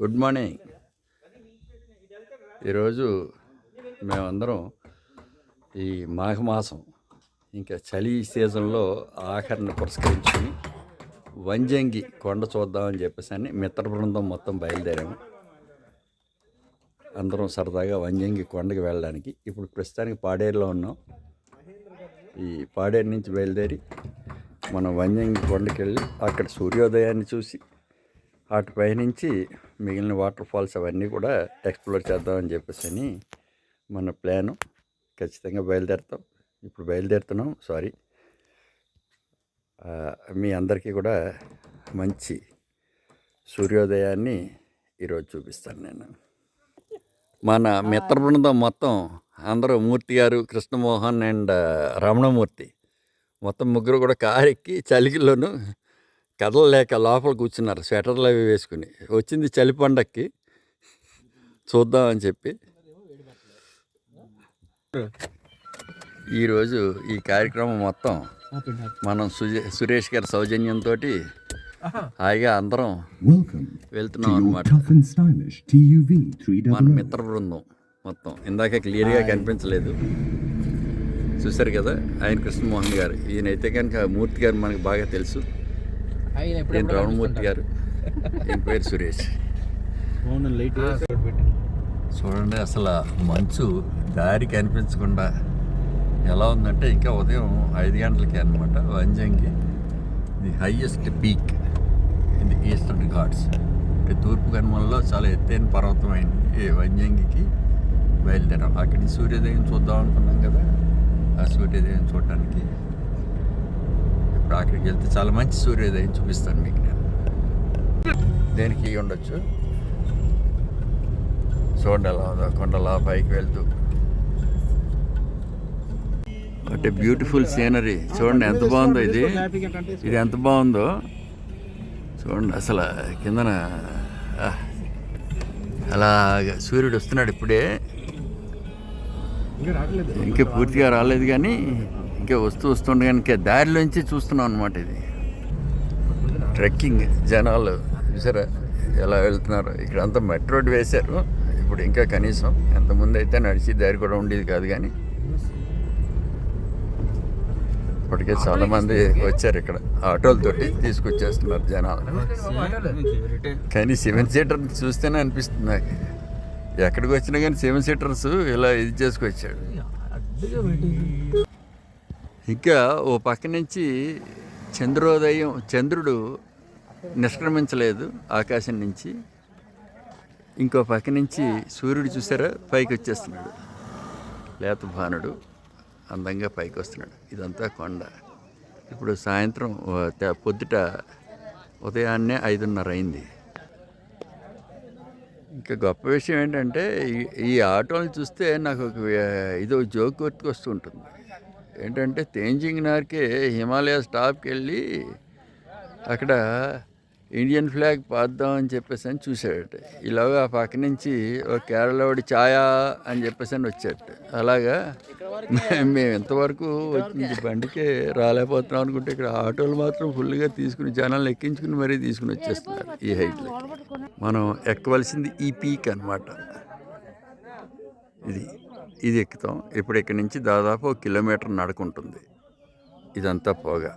Good morning. ఈరోజు మేమందరం ఈ మాఘమాసం ఇంకా చలి సీజన్లో ఆఖరిని పురస్కరించుకుని వంజంగి కొండ చూద్దామని చెప్పేసి అని మిత్ర బృందం మొత్తం బయలుదేరాము. అందరం సరదాగా వంజంగి కొండకి వెళ్ళడానికి. ఇప్పుడు ప్రస్తుతానికి పాడేరులో ఉన్నాం. ఈ పాడేరు నుంచి బయలుదేరి మనం వంజంగి కొండకి వెళ్ళి అక్కడ సూర్యోదయాన్ని చూసి వాటి పైనుంచి మిగిలిన వాటర్ ఫాల్స్ అవన్నీ కూడా ఎక్స్ప్లోర్ చేద్దామని చెప్పేసి అని మన ప్లాను. ఖచ్చితంగా బయలుదేరుతాం. ఇప్పుడు బయలుదేరుతున్నాం. సారీ. మీ అందరికీ కూడా మంచి సూర్యోదయాన్ని ఈరోజు చూపిస్తాను నేను. మన మిత్ర బృందం మొత్తం అందరూ మూర్తి గారు కృష్ణమోహన్ అండ్ రమణమూర్తి. మొత్తం ముగ్గురు కూడా కారు ఎక్కి చలికిలోను కదలలేక లోపల కూర్చున్నారు. స్వెటర్లు అవి వేసుకుని. వచ్చింది చలి పండక్కి చూద్దామని చెప్పి. ఈరోజు ఈ కార్యక్రమం మొత్తం మనం సుజే సురేష్ గారి సౌజన్యంతో హాయిగా అందరం వెళ్తున్నాం అనమాట TUV మన 300. మిత్ర బృందం మొత్తం. ఇందాక క్లియర్గా కనిపించలేదు. చూశారు కదా ఆయన కృష్ణమోహన్ గారు. ఈయనైతే కనుక మూర్తి గారు మనకు బాగా తెలుసు. రమణమూర్తి గారు. ఈయన పేరు సురేష్. లైట్ చూడండి అసలు మంచు దారి కనిపించకుండా ఎలా ఉందంటే ఇంకా ఉదయం ఐదు గంటలకి అనమాట Vanjangi the highest peak in the Eastern Ghats. అంటే తూర్పు కనుమలలో చాలా ఎత్తైన పర్వతం అయింది ఈ వంజంగికి బయలుదేరాం. అక్కడి సూర్యోదయం చూద్దాం అనుకున్నాం కదా ఆ సూర్యోదయం చూడటానికి ఇప్పుడు అక్కడికి వెళ్తే చాలా మంచి సూర్యోదయం చూపిస్తాను మీకు నేను. దేనికి ఇవి ఉండొచ్చు? చూడండి అలా ఉందో కొండలా పైకి వెళ్తూ. అంటే బ్యూటిఫుల్ సీనరీ చూడండి ఎంత బాగుందో ఇది. ఇది ఎంత బాగుందో. చూడండి అసలు కిందన ఆ, అలా సూర్యుడు వస్తున్నాడు ఇప్పుడే. ఇంకా పూర్తిగా రాలేదు కానీ ఇంకా వస్తూ వస్తుండగా ఇంకా దారిలోంచి చూస్తున్నాం అనమాట ఇది. ట్రెక్కింగ్ జనాలు చూసారా ఎలా వెళ్తున్నారు. ఇక్కడ అంతా మట్టి రోడ్డు వేశారు. ఇప్పుడు ఇంకా కనీసం ఎంతమంది అయితే నడిచి దారి కూడా ఉండేది కాదు కానీ. ఇప్పటికే చాలా మంది వచ్చారు ఇక్కడ. ఆటోలతోటి తీసుకొచ్చేస్తున్నారు జనాలు. కానీ సెవెన్ సీటర్ చూస్తేనే అనిపిస్తుంది నాకు. ఎక్కడికి వచ్చినా కానీ సెవెన్ సీటర్స్ ఇలా ఇది చేసుకొచ్చాడు ఇంకా ఓ పక్క నుంచి చంద్రోదయం చంద్రుడు నిష్క్రమించలేదు ఆకాశం నుంచి. ఇంకో పక్క నుంచి సూర్యుడు చూసారా? పైకి వచ్చేస్తున్నాడు. లేత భానుడు అందంగా పైకి వస్తున్నాడు. ఇదంతా కొండ. ఇప్పుడు సాయంత్రం పొద్దుట ఉదయాన్నే ఐదున్నర అయింది. ఇంకా గొప్ప విషయం ఏంటంటే ఈ- ఆటోలు ఆటోని చూస్తే నాకు ఒక ఇదో జోక్ గుర్తుకొస్తూ ఉంటుంది. ఏంటంటే తేంజింగ్ నార్కే హిమాలయ స్టాప్కి వెళ్ళి అక్కడ ఇండియన్ ఫ్లాగ్ పాద్దామని చెప్పేసి అని చూశాడట. ఇలాగ ఆ పక్క నుంచి ఒక కేరళవాడి ఛాయా అని చెప్పేసి అని వచ్చాడు అలాగా మేము ఇంతవరకు వచ్చింది బండికే రాలేకపోతున్నాం అనుకుంటే ఇక్కడ ఆటోలు మాత్రం ఫుల్గా తీసుకుని జనాలు ఎక్కించుకుని మరీ తీసుకుని వచ్చేస్తున్నారు ఈ హైట్లో మనం ఎక్కవలసింది ఈ పీక్ అన్నమాట. ఇది. ఇది ఎక్కుతాం. ఇప్పుడు ఇక్కడి నుంచి దాదాపు కిలోమీటర్ నడుకుంటుంది. ఇదంతా పోగా.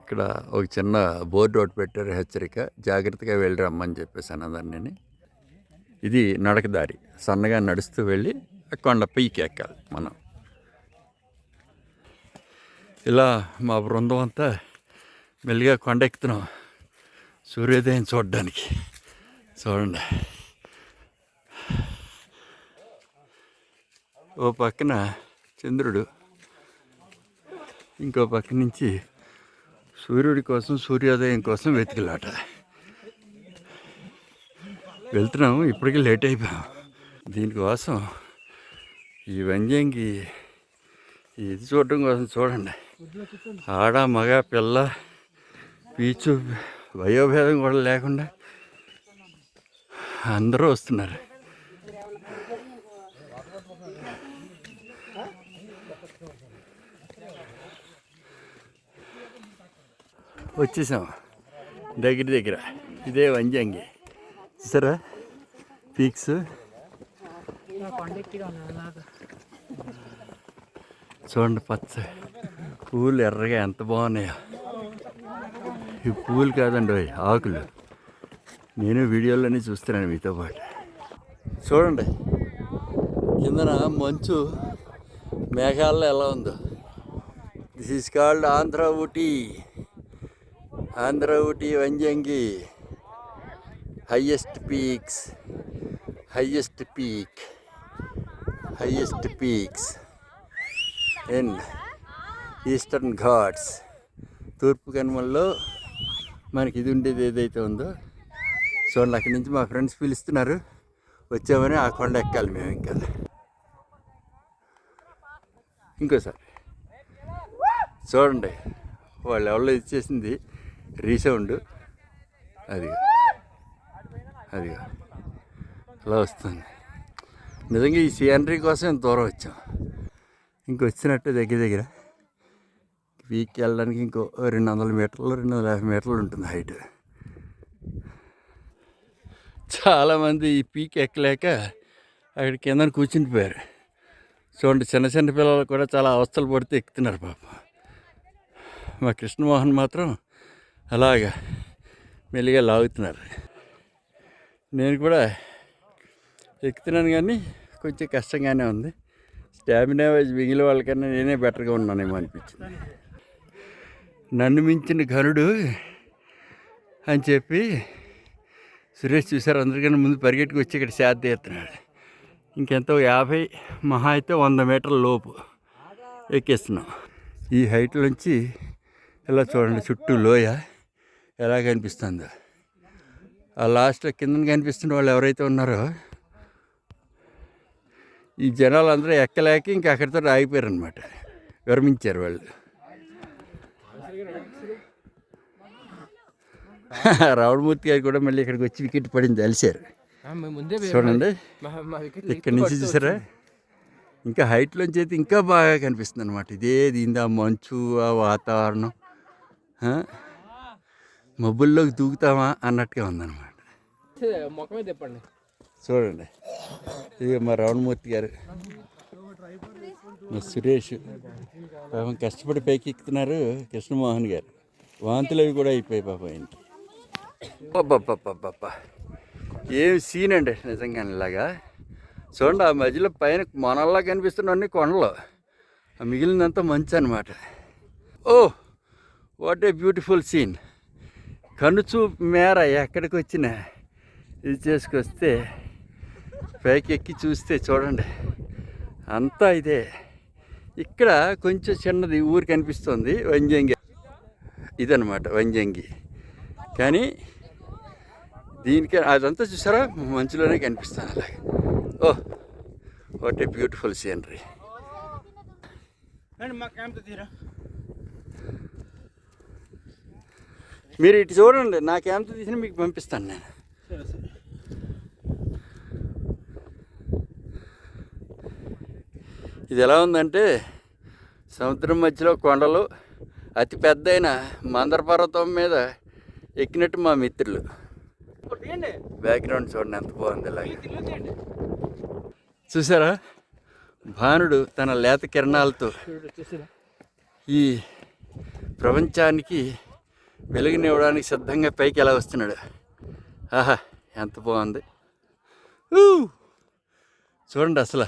ఇక్కడ ఒక చిన్న బోర్డు ఒకటి పెట్టారు హెచ్చరిక. జాగ్రత్తగా వెళ్ళి రమ్మని చెప్పేసి అన్నదాన్ని ఇది నడక దారి. సన్నగా నడుస్తూ వెళ్ళి ఆ కొండ పైకి ఎక్కాలి మనం. ఇలా మా బృందం అంతా మెల్లిగా కొండ ఎక్కుతున్నాం. సూర్యోదయం చూడడానికి. చూడండి. ఓ పక్కన చంద్రుడు ఇంకో పక్క నుంచి సూర్యుడి కోసం సూర్యోదయం కోసం వెతికిలాట. వెళ్తున్నాము ఇప్పటికీ లేట్ అయిపోయాం. దీనికోసం ఈ వంజంగి ఇది చూడటం కోసం చూడండి. ఆడ మగ పిల్ల పీచు వయోభేదం కూడా లేకుండా అందరూ వస్తున్నారు. వచ్చేసాం. దగ్గర దగ్గర. ఇదే వంజంగి. సరే పీక్స్. చూడండి పచ్చ. పూలు ఎర్రగా ఎంత బాగున్నాయో. ఈ పూలు కాదండి ఆకులు. నేను వీడియోలోనే చూస్తున్నాను మీతో పాటు. చూడండి. కిందన మంచు మేఘాల్లో ఎలా ఉందో. This is called Andhra Ooty. Andhra Ooty Vanjangi. Highest peaks highest peak highest peaks in Eastern Ghats తూర్పు కనుమల్లో మనకి ఇది ఉండేది ఏదైతే ఉందో. చూడండి అక్కడి నుంచి మా ఫ్రెండ్స్ పిలుస్తున్నారు. వచ్చామని ఆ కొండ ఎక్కాలి మేము ఇంకా. ఇంకోసారి. చూడండి. వాళ్ళు ఎవరో ఇచ్చేసింది. రీసౌండ్. అది. అది అలా వస్తుంది. నిజంగా ఈ సీనరీ కోసం ఇంత దూరం వచ్చాం. ఇంకొచ్చినట్టు దగ్గర దగ్గర. పీక్ వెళ్ళడానికి ఇంకో రెండు వందల మీటర్లు రెండు వందల యాభై మీటర్లు ఉంటుంది హైట్. చాలామంది ఈ పీక్ ఎక్కలేక అక్కడ కింద కూర్చుండిపోయారు చూడండి చిన్న చిన్న పిల్లలు కూడా చాలా అవస్థలు పడితే ఎక్కుతున్నారు పాప. మా కృష్ణమోహన్ మాత్రం అలాగా. మెల్లిగా లాగుతున్నారు. నేను కూడా ఎక్కుతున్నాను కానీ కొంచెం కష్టంగానే ఉంది. స్టామినా వైజ్ మిగిలిన వాళ్ళకన్నా నేనే బెటర్గా ఉన్నానేమో అనిపించింది. నన్ను మించిన ఘనుడు అని చెప్పి సురేష్ చూసారు అందరికన్నా ముందు పరిగెట్టుకు వచ్చి ఇక్కడ శాద ఎత్తున్నాడు ఇంకెంతో యాభై మహా అయితే వంద మీటర్ల లోపు ఎక్కేస్తున్నాం. ఈ హైట్ నుంచి ఇలా చూడండి చుట్టూ లోయ. ఎలా కనిపిస్తుందో. ఆ లాస్ట్లో కింద కనిపిస్తున్న వాళ్ళు ఎవరైతే ఉన్నారో ఈ జనాలు అందరూ ఎక్కలేక ఇంకా అక్కడితో ఆగిపోయారు అనమాట విరమించారు వాళ్ళు. రావణమూర్తి గారు కూడా మళ్ళీ ఇక్కడికి వచ్చి వికెట్ పడింది అలిశారు ముందే చూడండి. ఇక్కడ నుంచి చూసారా? ఇంకా హైట్లోంచి అయితే ఇంకా బాగా కనిపిస్తుంది అనమాట ఇదే దీని ఆ మంచు ఆ వాతావరణం? మబ్బుల్లోకి దూకుతామా అన్నట్టుగా ఉందన్నమాట. చూడండి. ఇది మా రావణమూర్తి గారు. మా సురేష్. పాపం కష్టపడి పైకి ఎక్కుతున్నారు కృష్ణమోహన్ గారు. వాంతులు అవి కూడా అయిపోయాయి పాపం ఆయనకి అబ్బబ్బబ్బబ్బబ్బా. ఏం సీన్ అండి నిజంగా ఇలాగా? చూడండి ఆ మధ్యలో పైన మొనల్లా కనిపిస్తున్న కొండలు. ఆ మిగిలినంతా మంచి అనమాట oh what a beautiful scene కనుచూపు మేర ఎక్కడికి వచ్చినా ఇది చేసుకొస్తే పైకి ఎక్కి చూస్తే చూడండి. అంతా ఇదే. ఇక్కడ కొంచెం చిన్నది ఊరు కనిపిస్తుంది వంజంగి. ఇదనమాట వంజంగి. కానీ దీనికి అదంతా చూసారా? మంచులోనే కనిపిస్తుంది అలాగే. Oh what a beautiful scenery మా క్యాంప్ తీరా మీరు ఇటు చూడండి నాకేంత తీసినా మీకు పంపిస్తాను నేను. ఇది ఎలా ఉందంటే సముద్రం మధ్యలో కొండలు అతి పెద్దయిన మందర పర్వతం మీద ఎక్కినట్టు మా మిత్రులు. బ్యాక్గ్రౌండ్ చూడండి ఎంత బాగుంది ఇలాగ. చూసారా? భానుడు తన లేత కిరణాలతో ఈ ప్రపంచానికి వెలుగునివ్వడానికి సిద్ధంగా పైకి ఎలా వస్తున్నాడు? ఆహా ఎంత బాగుంది. చూడండి అసలు.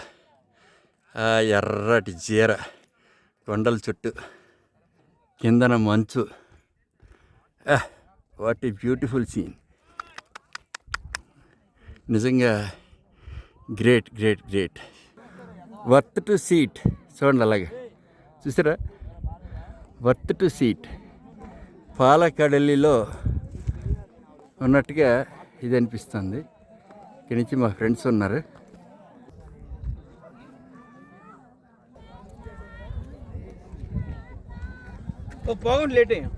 ఆ ఎర్రటి జీర కొండల చుట్టూ కిందన మంచు. వాట్ ఈ బ్యూటిఫుల్ సీన్ నిజంగా great great great. Worth to see it చూడండి అలాగే. చూసారా? వర్త్ టు సీట్ పాలకడలిలో ఉన్నట్టుగా ఇది అనిపిస్తుంది. ఇక్కడి నుంచి మా ఫ్రెండ్స్ ఉన్నారు. ఓ బాగుంది లేట్ అయ్యాం.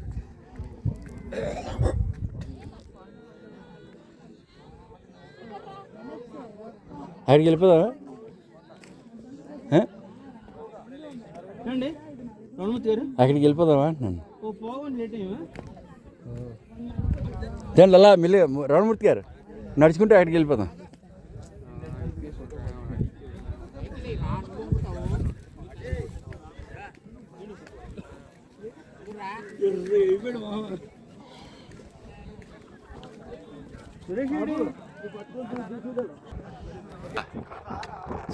అక్కడికి వెళ్ళిపోదామా? అక్కడికి వెళ్ళిపోదామా అంటున్నాను. చూడండి అలా మిల్లి రమణమూర్తి గారు నడుచుకుంటే అక్కడికి వెళ్ళిపోదాం.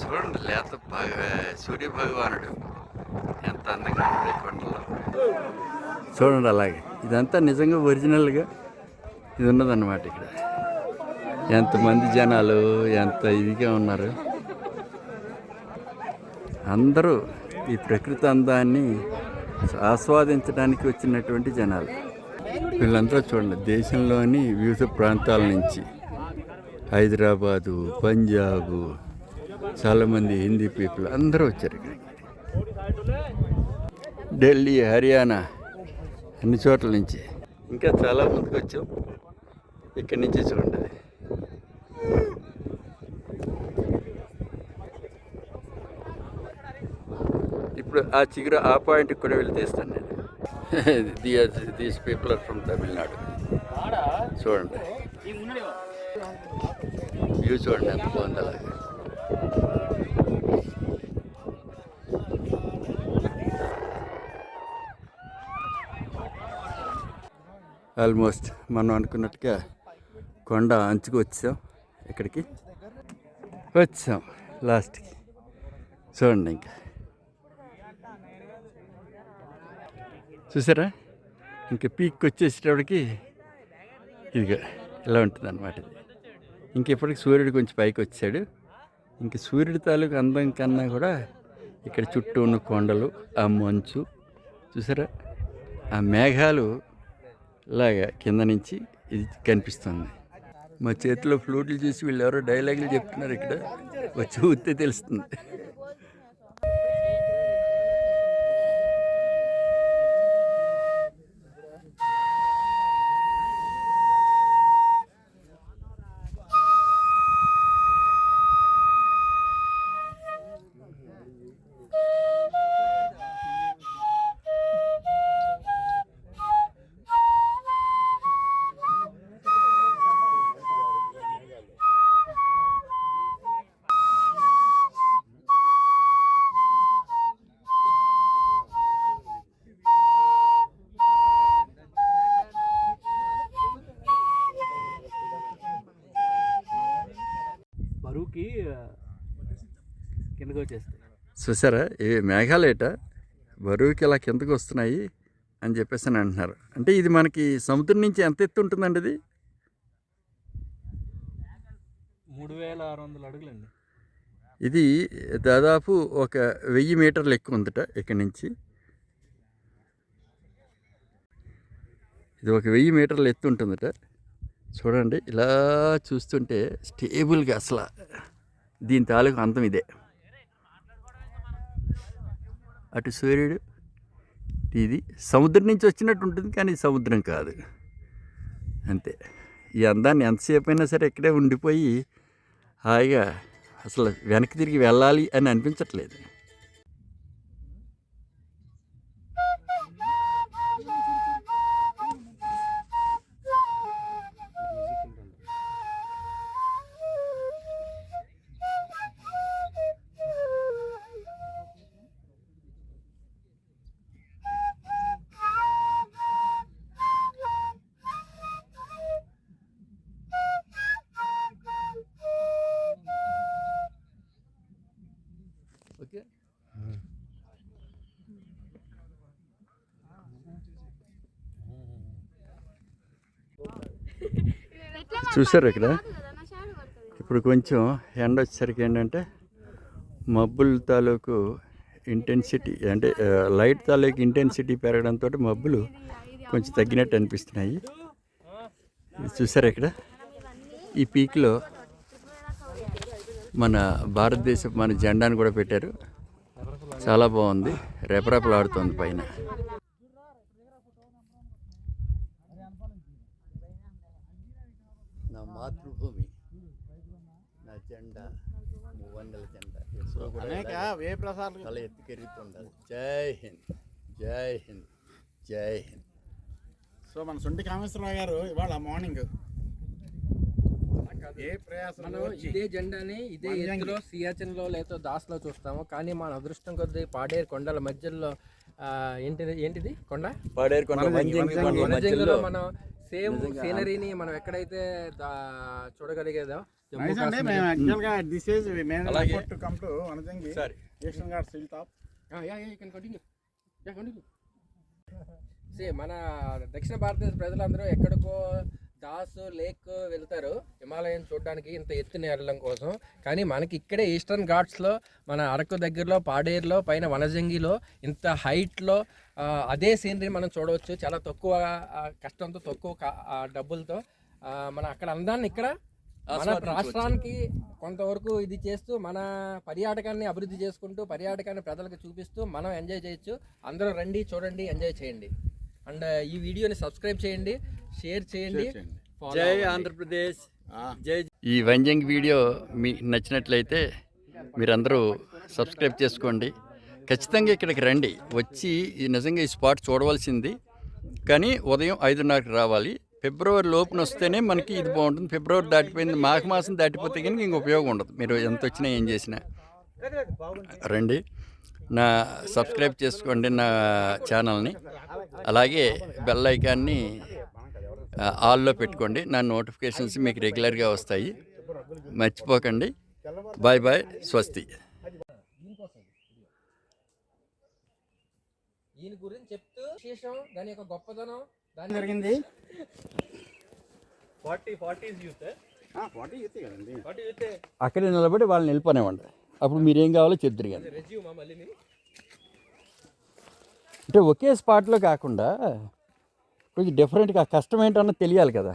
చూడండి లేత బాగా సూర్య భగవానుడు ఎంత అందంగా కొండలో. చూడండి అలాగే. ఇదంతా నిజంగా ఒరిజినల్గా ఇది ఉన్నదన్నమాట ఇక్కడ. ఎంతమంది జనాలు ఎంత ఇదిగా ఉన్నారు. అందరూ ఈ ప్రకృతి అందాన్ని ఆస్వాదించడానికి వచ్చినటువంటి జనాలు. వీళ్ళందరూ చూడండి దేశంలోని వివిధ ప్రాంతాల నుంచి. హైదరాబాదు పంజాబు చాలామంది హిందీ పీపుల్ అందరూ వచ్చారు ఇక్కడికి. ఢిల్లీ హర్యానా అన్ని చోట్ల నుంచి. ఇంకా చాలా ముందుకు వచ్చాం. ఇక్కడి నుంచి చూడండి. ఇప్పుడు ఆ చిగురు ఆ పాయింట్కి కూడా వెళ్ళి తీస్తాను నేను. These people are from Tamil Nadu. చూడండి. వ్యూ చూడండి ఎంత బాగుంది అలాగే. ఆల్మోస్ట్ మనం అనుకున్నట్టుగా కొండ అంచుకు వచ్చాం ఇక్కడికి. వచ్చాం లాస్ట్కి చూడండి ఇంకా. చూసారా? ఇంకా పీక్ వచ్చేసేటప్పటికి ఇదిగా ఇలా ఉంటుంది అనమాట ఇది ఇంకెప్పటికి సూర్యుడు కొంచెం పైకి వచ్చాడు. ఇంక సూర్యుడి తాలూకు అందం కన్నా కూడా ఇక్కడ చుట్టూ ఉన్న కొండలు ఆ మంచు చూసారా? ఆ మేఘాలు ఇలాగా కింద నుంచి ఇది కనిపిస్తుంది. మా చేతిలో ఫ్లూట్లు చూసి వీళ్ళు ఎవరో డైలాగులు చెప్తున్నారు ఇక్కడ. వచ్చి ఊతే తెలుస్తుంది. బరువుకి కిందకి వచ్చేస్తాయి చూసారా? ఈ మేఘాలేట బరువుకి ఇలా కిందకు వస్తున్నాయి అని చెప్పేసి అని అంటున్నారు. అంటే ఇది మనకి సముద్రం నుంచి ఎంత ఎత్తు ఉంటుందండి ఇది? మూడు వేల ఆరు వందల అడుగులండి. ఇది దాదాపు ఒక వెయ్యి మీటర్లు ఎక్కువ ఉందట ఇక్కడి నుంచి. ఇది ఒక వెయ్యి మీటర్లు ఎత్తు ఉంటుందట. చూడండి ఇలా చూస్తుంటే స్టేబుల్గా అసలు దీని తాలూకు అంతం ఇదే. అటు సూర్యుడు ఇది సముద్రం నుంచి వచ్చినట్టు ఉంటుంది కానీ సముద్రం కాదు. అంతే. ఈ అందాన్ని ఎంతసేపు అయినా సరే ఇక్కడే ఉండిపోయి హాయిగా అసలు వెనక్కి తిరిగి వెళ్ళాలి అని అనిపించట్లేదు. చూసారు ఇక్కడ? ఇప్పుడు కొంచెం ఎండ వచ్చేసరికి ఏంటంటే మబ్బుల తాలూకు ఇంటెన్సిటీ అంటే లైట్ తాలూకు ఇంటెన్సిటీ పెరగడంతో మబ్బులు కొంచెం తగ్గినట్టు అనిపిస్తున్నాయి. చూసారా ఇక్కడ? ఈ పీక్లో మన భారతదేశం మన జెండాను కూడా పెట్టారు. చాలా బాగుంది. రెపరెపలాడుతోంది పైన నా మాతృభూమి జెండా మూవందల జెండా ఎప్పుడూ కూడా వ్యయ ప్రసారాలు తల ఎత్తుకెరుగుతుండాలి జై హింద్ జై హింద్ జై హింద్. సో మన సొంటి కామేశ్వరరావు గారు ఇవాళ మార్నింగ్ ఏ ప్రయాసం మనం ఇదే జెండాని ఇదే ఎత్తులో సియాచిన్లో లేదా దాస్లో చూస్తాము. కానీ మన అదృష్టం కొద్దీ పాడేరు కొండల మధ్యలో ఏంటిది ఏంటిది కొండ? పాడేరు కొండ మనం సేమ్ సీనరీని మనం ఎక్కడైతే దా- చూడగలిగేదో మన దక్షిణ భారతదేశ ప్రజలందరూ ఎక్కడికో దాస్ లేక్ వెళ్తారు. హిమాలయం చూడడానికి ఇంత ఎత్తున వెళ్ళడం కోసం. కానీ మనకి ఇక్కడే ఈస్టర్న్ ఘాట్స్లో మన అరకు దగ్గరలో పాడేరులో పైన వనజంగిలో ఇంత హైట్లో అదే సీనరీ మనం చూడవచ్చు. చాలా తక్కువ కష్టంతో తక్కువ డబ్బులతో. మన అక్కడ అందాన్ని ఇక్కడ మన రాష్ట్రానికి కొంతవరకు ఇది చేస్తూ మన పర్యాటకాన్ని అభివృద్ధి చేసుకుంటూ పర్యాటకాన్ని ప్రజలకు చూపిస్తూ మనం ఎంజాయ్ చేయొచ్చు. అందరూ రండి చూడండి ఎంజాయ్ చేయండి. అండ్ ఈ వీడియోని సబ్స్క్రైబ్ చేయండి షేర్ చేయండి జై. ఆంధ్రప్రదేశ్. జై ఈ వంజంగ్ వీడియో మీ నచ్చినట్లయితే మీరందరూ సబ్స్క్రైబ్ చేసుకోండి. ఖచ్చితంగా ఇక్కడికి రండి. వచ్చి ఈ నిజంగా ఈ స్పాట్ చూడవలసింది. కానీ ఉదయం ఐదున్నరకు రావాలి. ఫిబ్రవరి లోపున వస్తేనే మనకి ఇది బాగుంటుంది. ఫిబ్రవరి దాటిపోయింది. మాఘ మాసం దాటిపోతే కానీ ఇంక ఉపయోగం ఉండదు. మీరు ఎంత వచ్చినా ఏం చేసినా. రండి. నా సబ్స్క్రైబ్ చేసుకోండి నా ఛానల్ని. అలాగే బెల్ ఐకాన్ని ఆల్లో పెట్టుకోండి. నా నోటిఫికేషన్స్ మీకు రెగ్యులర్గా వస్తాయి. మర్చిపోకండి. Bye bye. స్వస్తి. దీని గురించి చెప్తూ విశేషం దాని యొక్క గొప్పతనం దాని జరిగింది. యూత్ అక్కడే నిలబడి వాళ్ళని వెళ్ళిపోనివ్వండి అప్పుడు మీరు ఏం కావాలో చెప్తురు కానీ అంటే ఒకే స్పాట్లో కాకుండా కొంచెం డిఫరెంట్గా కష్టం ఏంటన్నది తెలియాలి కదా.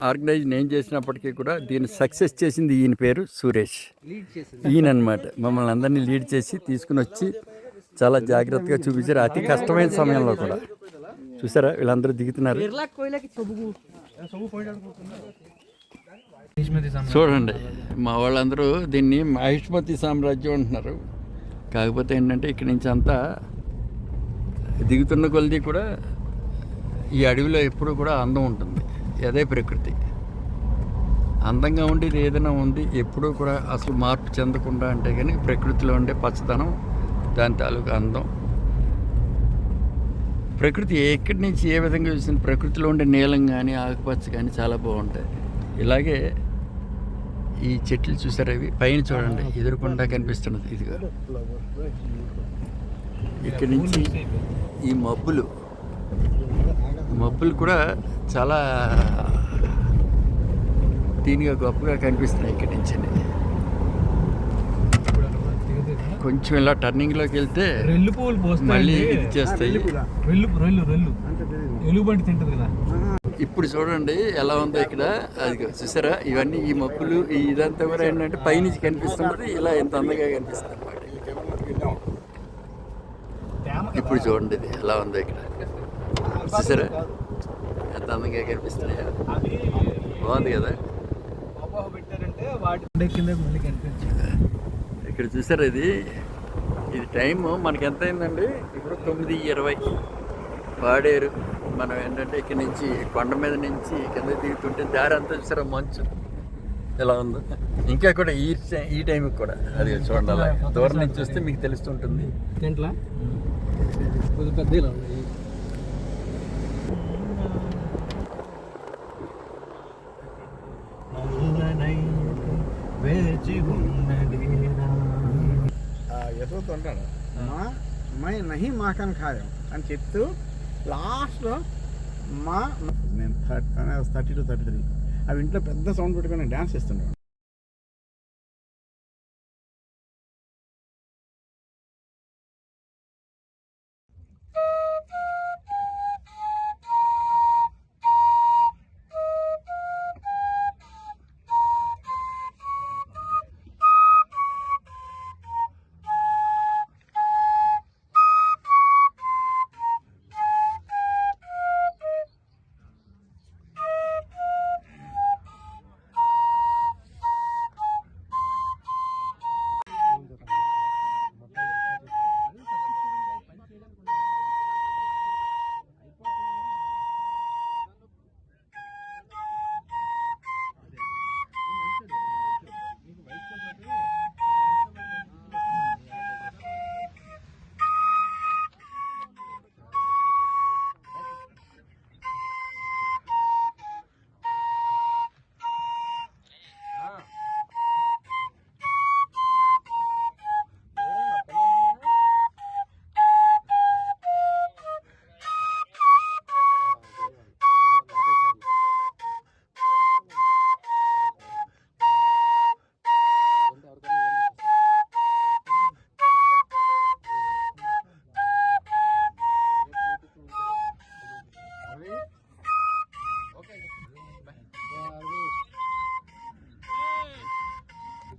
ఆర్గనైజ్ నేను చేసినప్పటికీ కూడా దీన్ని సక్సెస్ చేసింది ఈయన పేరు సురేష్. ఈయన అనమాట మమ్మల్ని అందరినీ లీడ్ చేసి తీసుకుని వచ్చి చాలా జాగ్రత్తగా చూపించారు. అతి కష్టమైన సమయంలో కూడా. చూసారా? వీళ్ళందరూ దిగుతున్నారు. చూడండి మా వాళ్ళందరూ దీన్ని మహిష్మతి సామ్రాజ్యం అంటున్నారు. కాకపోతే ఏంటంటే ఇక్కడి నుంచి అంతా దిగుతున్న కొలది కూడా ఈ అడవిలో ఎప్పుడూ కూడా అందం ఉంటుంది. అదే ప్రకృతి. అందంగా ఉండేది ఏదైనా ఉంది ఎప్పుడూ కూడా అసలు మార్పు చెందకుండా అంటే కానీ ప్రకృతిలో ఉండే పచ్చదనం దాని తాలూకు అందం. ప్రకృతి ఎక్కడి నుంచి ఏ విధంగా చూసిన ప్రకృతిలో ఉండే నీలం కానీ ఆకుపచ్చ కానీ చాలా బాగుంటాయి. ఇలాగే ఈ చెట్లు చూసారు అవి పైన చూడండి ఎదురుకుండా కనిపిస్తున్నది. ఇదిగా. ఇక్కడి నుంచి ఈ మబ్బులు. మబ్బులు కూడా చాలా దీనిగా గొప్పగా కనిపిస్తున్నాయి ఇక్కడి నుంచి. కొంచెం ఇలా టర్నింగ్లోకి వెళ్తే రెల్లు పువ్వులు పోస్తాయి మళ్ళీ ఇది చేస్తాయి. రెల్లు రెల్లు రెల్లు ఎలుగుబంటి తింటది కదా. ఇప్పుడు చూడండి ఎలా ఉందో ఇక్కడ. అది చూసారా? ఇవన్నీ ఈ మబ్బులు ఈ ఇదంతా కూడా ఏంటంటే పైనుంచి కనిపిస్తున్నది ఇలా ఎంత అందంగా కనిపిస్తుంది అనమాట ఇప్పుడు చూడండి ఇది ఎలా ఉందో ఇక్కడ. చూసారా? ఎంత అందంగా కనిపిస్తున్నాయో. బాగుంది కదా? పెట్టారంటే వాటి కింద మళ్ళీ కనిపించింది ఇక్కడ చూసారా ఇది. ఇది టైం మనకి ఎంత అయిందండి? ఇప్పుడు తొమ్మిది ఇరవై. వాడేరు మనం ఏంటంటే ఇక్కడ నుంచి కొండ మీద నుంచి కింద దిగుతుంటే దారి అంతా చూసారా మంచు? ఎలా ఉందో. ఇంకా కూడా ఈ ఈ టైంకి కూడా. అది చూడండి అలా. దూరం నుంచి చూస్తే మీకు తెలుస్తుంటుంది టెంట్లా కొద్ది పెద్ద ఇలా ఉన్నాయి వేచి ఉన్నదేరా. యశోత్ అంటాడు మా మై నహి మాకన్ ఖాయం అని చెప్తూ లాస్ట్లో మా నేను thirty thirty two thirty three. అవి ఇంట్లో పెద్ద సౌండ్ పెట్టుకొని డ్యాన్స్ చేస్తున్నాడు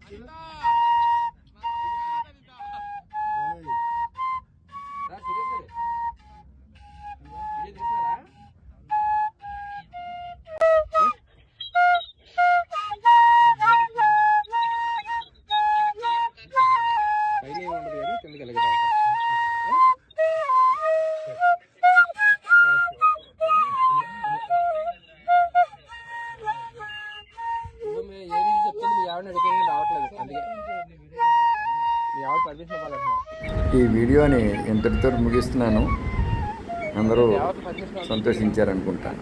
Kita! వీడియోని ఇంతటితో ముగిస్తున్నాను. అందరూ సంతోషించారనుకుంటాను